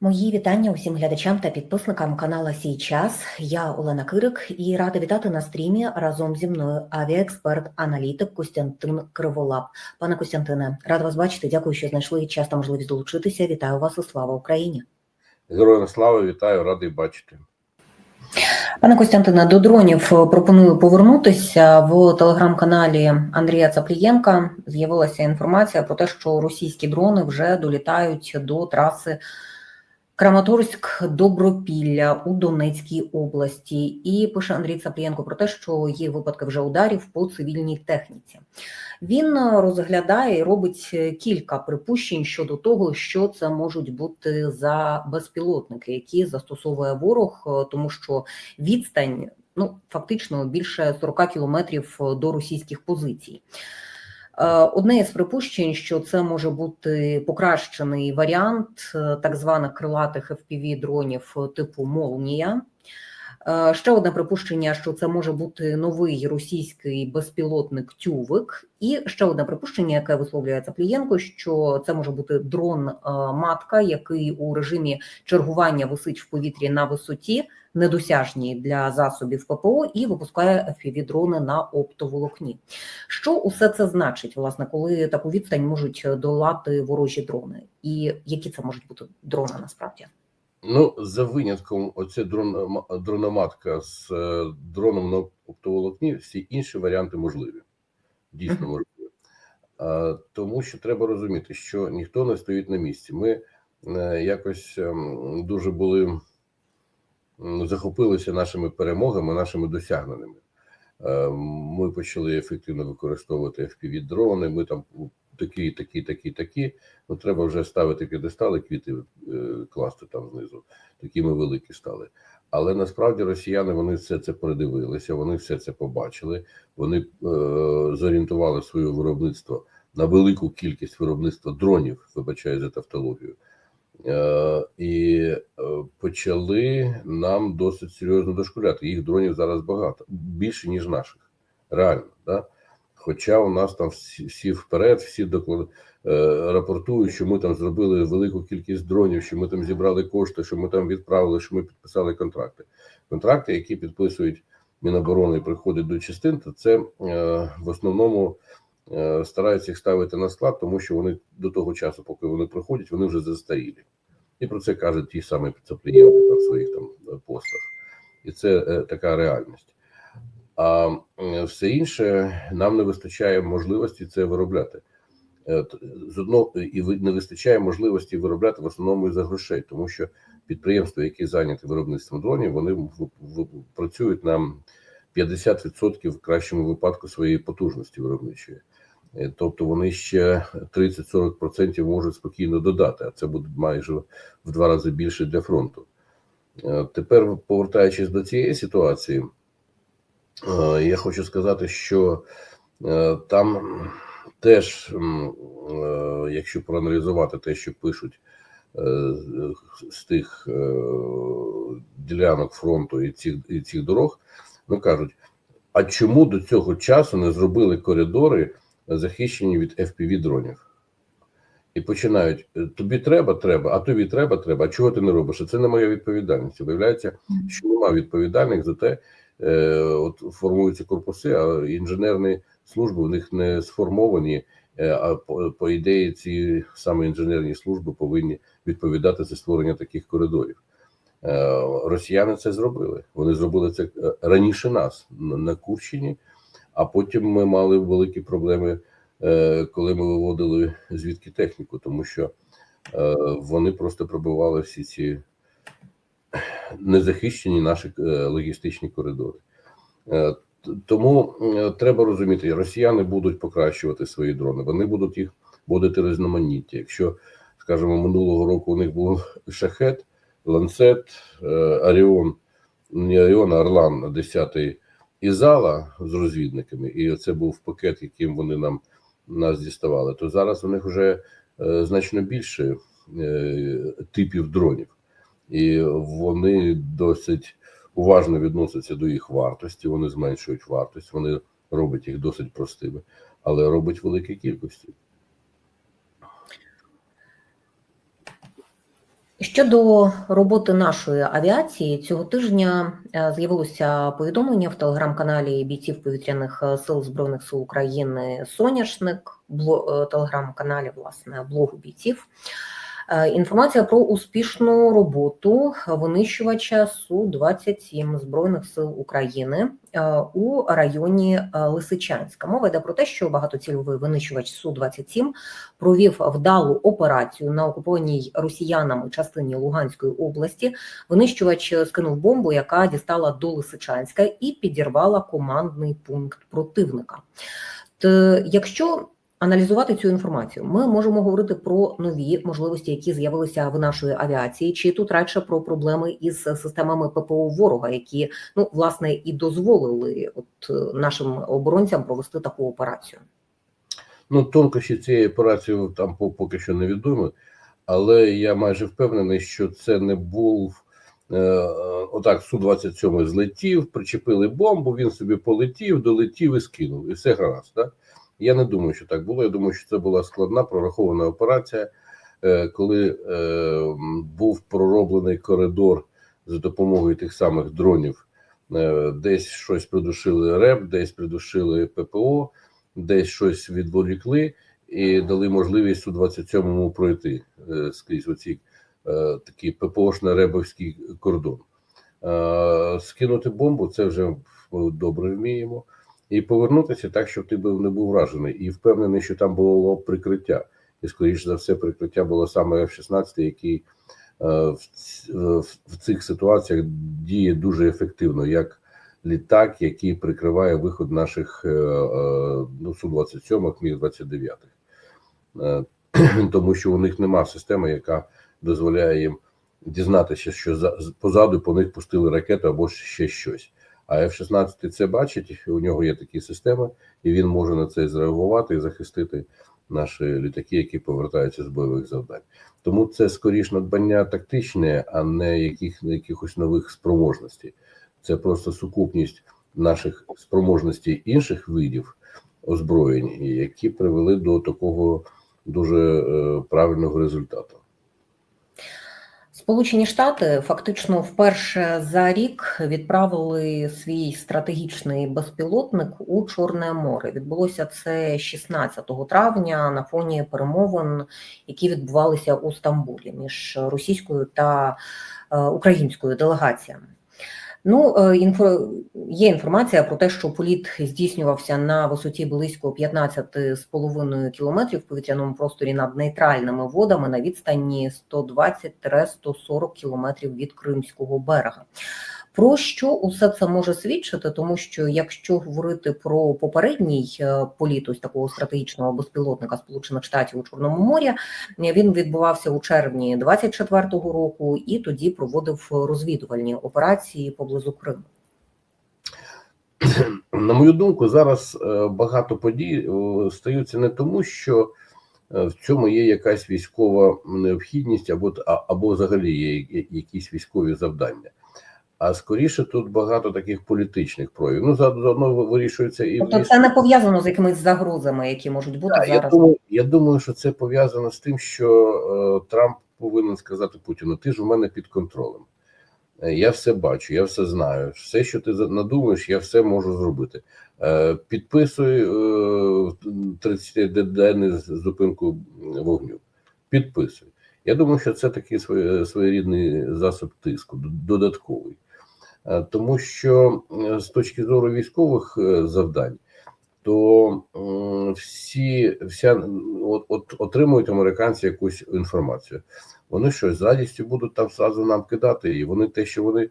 Мої вітання усім глядачам та підписникам канала Сій час. Я Олена Кирик і рада вітати на стрімі разом зі мною авіаексперт, аналітик Костянтин Криволап. Пане Костянтине, рада вас бачити. Дякую, що знайшли час та можливість долучитися. Вітаю вас і слава Україні. Героям слави, вітаю, радий бачити. Пане Костянтине, до дронів пропоную повернутися в телеграм-каналі Андрія Цаплієнка. З'явилася інформація про те, що російські дрони вже долітають до траси. Краматорськ Добропілля у Донецькій області, і пише Андрій Цаплієнко про те, що є випадки вже ударів по цивільній техніці. Він розглядає і робить кілька припущень щодо того, що це можуть бути за безпілотники, які застосовує ворог, тому що відстань ну фактично більше 40 кілометрів до російських позицій. Одне із припущень, що це може бути покращений варіант так званих крилатих fpv дронів типу Молнія. Ще одне припущення, що це може бути новий російський безпілотник Тювик, і ще одне припущення, яке висловлює Цаплієнко, що це може бути дрон-матка, який у режимі чергування висить в повітрі на висоті, недосяжній для засобів ППО, і випускає fpv дрони на оптоволокні. Що усе це значить, власне, коли таку відстань можуть долати ворожі дрони, і які це можуть бути дрони насправді? Ну, за винятком, оце дрон, дрономатка з е, дроном на оптоволокні, всі інші варіанти можливі. Дійсно можливі. Тому що треба розуміти, що ніхто не стоїть на місці. Ми е, якось е, дуже були захопилися нашими перемогами, нашими досягненнями. Е, ми почали ефективно використовувати fpv дрони. Ми там такі, такі, такі, такі. Ну треба вже ставити п'єдестали, квіти е, класти там знизу. Такі ми великі стали. Але насправді росіяни вони все це передивилися, вони все це побачили. Вони е, зорієнтували своє виробництво на велику кількість виробництва дронів, вибачаю за тавтологію. Е, і е, почали нам досить серйозно дошкуляти. Їх дронів зараз багато більше ніж наших, реально. Да? Хоча у нас там всі, вперед, всі доклад е, рапортують, що ми там зробили велику кількість дронів, що ми там зібрали кошти, що ми там відправили, що ми підписали контракти. Контракти, які підписують Міноборони і приходять до частин, то це е, в основному е, стараються їх ставити на склад, тому що вони до того часу, поки вони приходять, вони вже застарілі. І про це кажуть ті самі Цаплієнки на своїх там постах. І це е, така реальність. А все інше нам не вистачає можливості це виробляти. Е, з одного і не вистачає можливості виробляти в основному і за грошей, тому що підприємства, які зайняті виробництвом дронів, вони працюють на 50% в кращому випадку своєї потужності виробничої. Е, тобто вони ще 30-40% можуть спокійно додати, а це буде майже в два рази більше для фронту. Е, тепер, повертаючись до цієї ситуації, я хочу сказати, що там теж, якщо проаналізувати те, що пишуть з тих ділянок фронту і цих, і цих дорог, ну кажуть, а чому до цього часу не зробили коридори? захищені від fpv дронів. І починають: тобі треба, треба, а тобі треба, треба. А чого ти не робиш? А це не моя відповідальність. Виявляється, що немає відповідальних за те, е, от формуються корпуси, а інженерні служби в них не сформовані. Е, а по, по ідеї, ці саме інженерні служби повинні відповідати за створення таких коридорів. Е, росіяни це зробили. Вони зробили це е, раніше нас на Курщині а потім ми мали великі проблеми, е, коли ми виводили звідки техніку, тому що е, вони просто пробивали всі ці незахищені наші е, логістичні коридори. Тому треба розуміти, росіяни будуть покращувати свої дрони. Вони будуть їх вводити різноманіття. Якщо, скажімо, минулого року у них був шахет, ланцет, Аріон, не Аріон, а Орлан 10-й і зала з розвідниками, і це був пакет, яким вони нам нас діставали. То зараз у них вже е, значно більше е, типів дронів, і вони досить уважно відносяться до їх вартості. Вони зменшують вартість, вони роблять їх досить простими, але робить великі кількості. Щодо роботи нашої авіації, цього тижня е, з'явилося повідомлення в телеграм-каналі бійців повітряних е, сил збройних сил України Соняшник, е, телеграм-каналі власне блогу бійців. Е, Інформація про успішну роботу винищувача су 27 збройних сил України е, у районі е, Лисичанська. Мова йде про те, що багатоцільовий винищувач су 27 провів вдалу операцію на окупованій росіянами частині Луганської області. Винищувач скинув бомбу, яка дістала до Лисичанська і підірвала командний пункт противника. Т, якщо аналізувати цю інформацію, ми можемо говорити про нові можливості, які з'явилися в нашої авіації, чи тут радше про проблеми із системами ППО ворога, які ну власне і дозволили от нашим оборонцям провести таку операцію. Ну, тонкощі цієї операції там по- поки що невідомі, але я майже впевнений, що це не був е, отак. Су-27 злетів, причепили бомбу, він собі полетів, долетів і скинув. І все гаразд. Так? Я не думаю, що так було. Я думаю, що це була складна прорахована операція, е, коли е, був пророблений коридор за допомогою тих самих дронів. Е, Десь щось придушили РЕП, десь придушили ППО, десь щось відволікли і дали можливість у 27-му пройти скрізь оці такий ППОшно-ребовський кордон. Е, скинути бомбу це вже добре вміємо. І повернутися так, щоб ти був не був вражений. І впевнений, що там було прикриття. І, скоріш за все, прикриття було саме F-16, який е, в, цих ситуаціях діє дуже ефективно, як літак, який прикриває виход наших е, е, ну, Су-27, Міг-29. Е, тому що у них нема системи, яка дозволяє їм дізнатися, що за, позаду по них пустили ракету або ще щось. А F-16 це бачить, у нього є такі системи, і він може на це зреагувати і захистити наші літаки, які повертаються з бойових завдань. Тому це скоріш надбання тактичне, а не яких, якихось нових спроможностей. Це просто сукупність наших спроможностей інших видів озброєнь, які привели до такого дуже е, правильного результату. Сполучені Штати фактично вперше за рік відправили свій стратегічний безпілотник у Чорне море. Відбулося це 16 травня на фоні перемовин, які відбувалися у Стамбулі між російською та е, українською делегаціями. Ну, е, інфо... є інформація про те, що політ здійснювався на висоті близько 15,5 кілометрів в повітряному просторі над нейтральними водами на відстані 120-140 кілометрів від Кримського берега. Про що усе це може свідчити? Тому що якщо говорити про попередній е, політ ось такого стратегічного безпілотника Сполучених Штатів у Чорному морі, він відбувався у червні 24-го року і тоді проводив розвідувальні операції поблизу Криму. На мою думку, зараз е, багато подій е, стаються не тому, що в цьому є якась військова необхідність, або або взагалі є якісь військові завдання. А скоріше тут багато таких політичних проявів. Ну, заодно вирішується і Тобто це не пов'язано з якимись загрозами, які можуть бути Так, я думаю, я думаю, що це пов'язано з тим, що е, Трамп повинен сказати Путіну: ти ж у мене під контролем. Е, Я все бачу, я все знаю. Все, що ти надумаєш, я все можу зробити. Е, підписуй е, 30-денну зупинку вогню. Підписуй. Я думаю, що це такий своє- своєрідний засоб тиску, додатковий. Е, Тому що е, з точки зору військових е, завдань, то всі вся от, от отримують американці якусь інформацію. Вони що з радістю будуть там зразу нам кидати, і вони те, що вони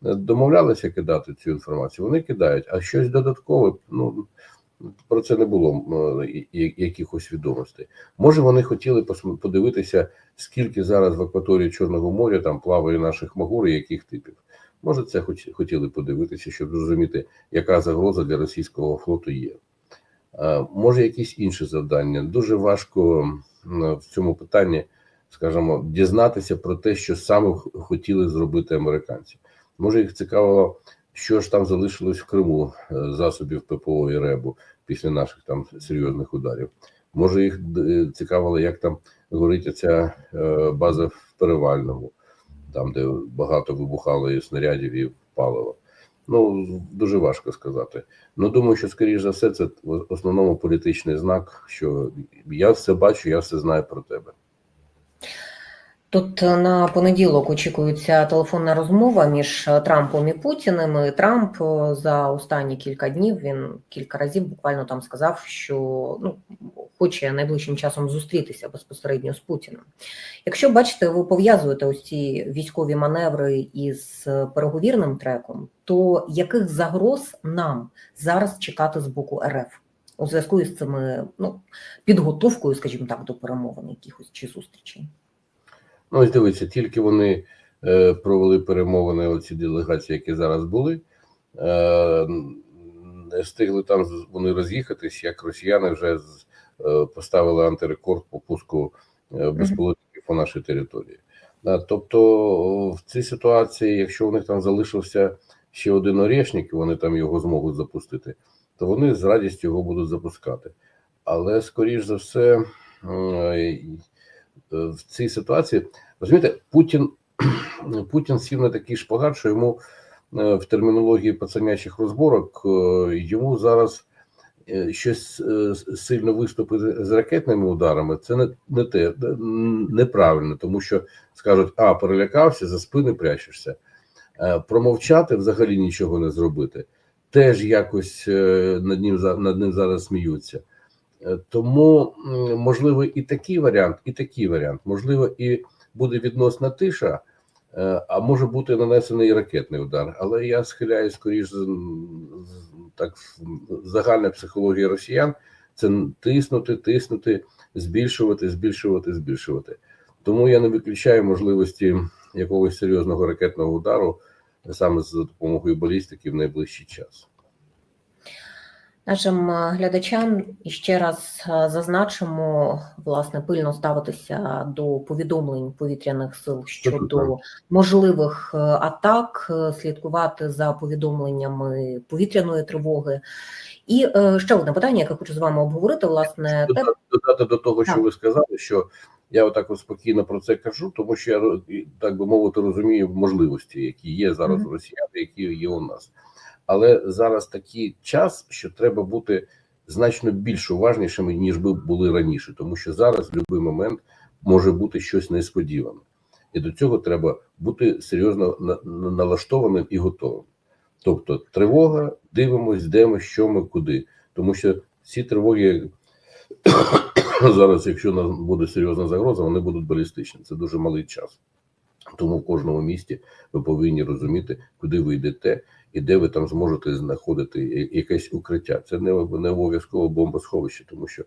домовлялися кидати цю інформацію, вони кидають. А щось додаткове, ну про це не було якихось відомостей. Може, вони хотіли подивитися, скільки зараз в акваторії Чорного моря там плаває наших магур і яких типів. Може, це хоч хотіли подивитися, щоб зрозуміти, яка загроза для російського флоту є. Може, якісь інші завдання. Дуже важко в цьому питанні, скажімо, дізнатися про те, що саме хотіли зробити американці. Може, їх цікавило, що ж там залишилось в Криму е, засобів ППО і РЕБу після наших там серйозних ударів. Може, їх е, цікавило, як там горить ця е, база в перевальному, там, де багато вибухало і снарядів, і палива. Ну, дуже важко сказати. Ну, думаю, що, скоріш за все, це в основному політичний знак, що я все бачу, я все знаю про тебе. Тут е, на понеділок очікується телефонна розмова між е, Трампом і Путіним. І Трамп е, за останні кілька днів він кілька разів буквально там сказав, що ну хоче найближчим часом зустрітися безпосередньо з Путіним. Якщо бачите, ви пов'язуєте ось ці військові маневри із переговірним треком, то яких загроз нам зараз чекати з боку РФ у зв'язку із цими ну підготовкою, скажімо так, до перемовин якихось чи зустрічей? Ну, ось дивіться, тільки вони е, провели перемовини, оці делегації, які зараз були, е, не встигли там вони роз'їхатись, як росіяни вже з- е, поставили антирекорд по пуску е, безпілотників по нашій території. Да, тобто в цій ситуації, якщо у них там залишився ще один орешник, і вони там його зможуть запустити, то вони з радістю його будуть запускати. Але, скоріш за все, е, в цій ситуації розумієте, Путін Путін сів на такий шпагат, що йому е, в термінології пацанячих розборок е, йому зараз е, щось е, сильно виступити з ракетними ударами. Це не, не те неправильно, тому що скажуть: а перелякався, за спини прячешся. Е, Промовчати взагалі нічого не зробити. Теж якось е, над ним над ним зараз сміються. Е, Тому можливо і такий варіант, і такий варіант. Можливо, і буде відносна тиша, е, а може бути нанесений і ракетний удар. Але я схиляю скоріш так загальна психологія росіян це тиснути, тиснути, збільшувати, збільшувати, збільшувати. Тому я не виключаю можливості якогось серйозного ракетного удару саме за допомогою балістики в найближчий час. Нашим е, глядачам іще раз е, зазначимо власне пильно ставитися до повідомлень повітряних сил щодо можливих е, атак, слідкувати за повідомленнями повітряної тривоги. І ще одне питання, яке хочу з вами обговорити, власне, Додати, додати до того, що Так. ви сказали, що я отак от спокійно про це кажу, тому що я так би мовити розумію можливості, які є зараз Мгм. у росіян, які є у нас. Але зараз такий час, що треба бути значно більш уважнішими, ніж би були раніше, тому що зараз в будь-який момент може бути щось несподіване, і до цього треба бути серйозно на- на- налаштованим і готовим. Тобто, тривога, дивимось, де ми, що ми, куди, тому що ці тривоги зараз, якщо нам буде серйозна загроза, вони будуть балістичні. Це дуже малий час. Тому в кожному місті ви повинні розуміти, куди ви йдете і де ви там зможете знаходити якесь укриття. Це не, не обов'язково бомбосховище, тому що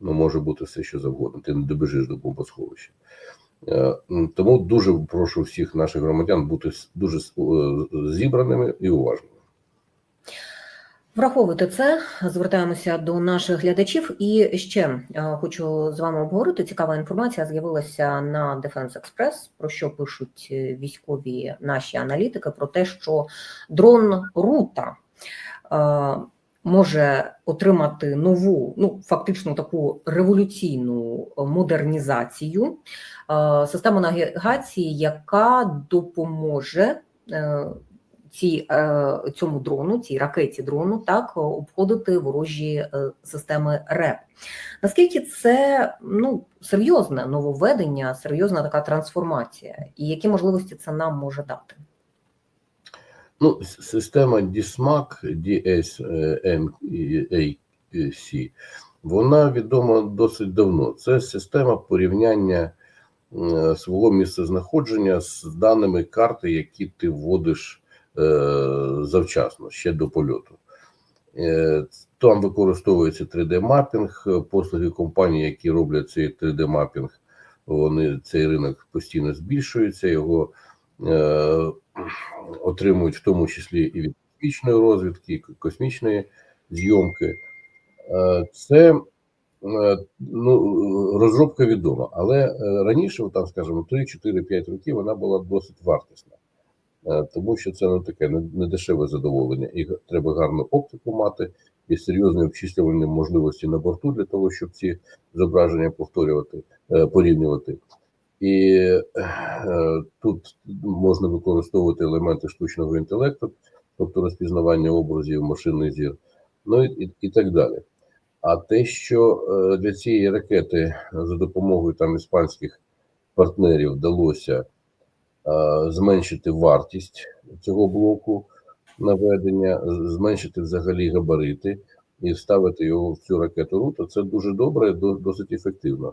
ну, може бути все, що завгодно. Ти не добіжиш до бомбосховища. Е, Тому дуже прошу всіх наших громадян бути дуже е, зібраними і уважними. Враховуйте це, звертаємося до наших глядачів. І ще е, хочу з вами обговорити. Цікава інформація з'явилася на Defense Express, про що пишуть е, військові наші аналітики, про те, що дрон Рута е, може отримати нову, ну фактично таку революційну модернізацію, систему навігації, яка допоможе. Цій, е, цьому дрону, цій ракеті дрону, так обходити ворожі е, системи РЕП. Наскільки це ну серйозне нововведення, серйозна така трансформація, і які можливості це нам може дати? Ну, система DSMAC, DSMAC, вона відома досить давно. Це система порівняння свого місцезнаходження з даними карти, які ти вводиш завчасно, ще до польоту. Е, Там використовується 3D-мапінг, е, послуги компаній, які роблять цей 3D-мапінг, вони цей ринок постійно збільшується, його е, отримують в тому числі і від космічної розвідки, і космічної зйомки. Е, Це е, ну, розробка відома, але е, раніше, там, скажімо, 3-4-5 років вона була досить вартісна, Е, тому що це ну, таке не- недешеве задоволення, і треба гарну оптику мати, є серйозні обчислювальні можливості на борту для того, щоб ці зображення повторювати, е, порівнювати. І е, тут можна використовувати елементи штучного інтелекту, тобто розпізнавання образів, машинний зір, ну і, і, і так далі. А те, що е, для цієї ракети за допомогою там іспанських партнерів вдалося е, зменшити вартість цього блоку наведення, зменшити взагалі габарити і вставити його в цю ракету РУ, це дуже добре, до- досить ефективно.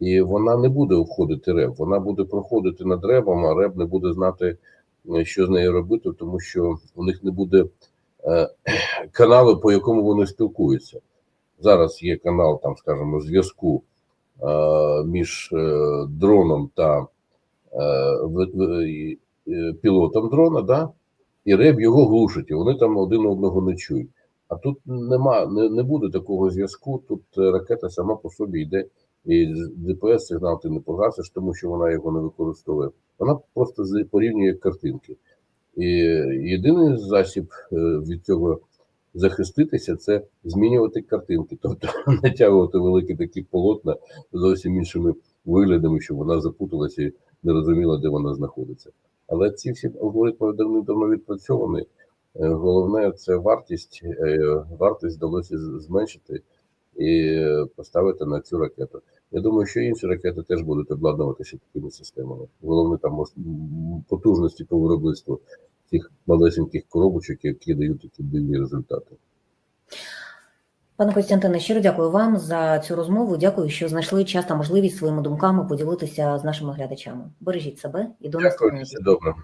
І вона не буде обходити РЕБ, вона буде проходити над РЕБом, а РЕБ не буде знати, е, що з нею робити, тому що у них не буде е, каналу, по якому вони спілкуються. Зараз є канал, там, скажімо, зв'язку е, між е, дроном та е, е, пілотом дрона, да? і РЕБ його глушить, і вони там один одного не чують. А тут нема, не, не буде такого зв'язку. Тут е, ракета сама по собі йде, і ДПС сигнал ти не погасиш, тому що вона його не використовує. Вона просто порівнює картинки. І єдиний засіб е, від цього захиститися це змінювати картинки, тобто натягувати великі такі полотна зовсім іншими виглядами, щоб вона запуталася не розуміла, де вона знаходиться. Але ці всі алгоритми давно давно відпрацьовані. Е, Головне це вартість. Е, Вартість вдалося зменшити і поставити на цю ракету. Я думаю, що інші ракети теж будуть обладнуватися такими системами. Головне там потужності по виробництву цих малесеньких коробочок, які дають такі дивні результати. Пане Костянтине, щиро дякую вам за цю розмову. Дякую, що знайшли час та можливість своїми думками поділитися з нашими глядачами. Бережіть себе і до Дякую, добре.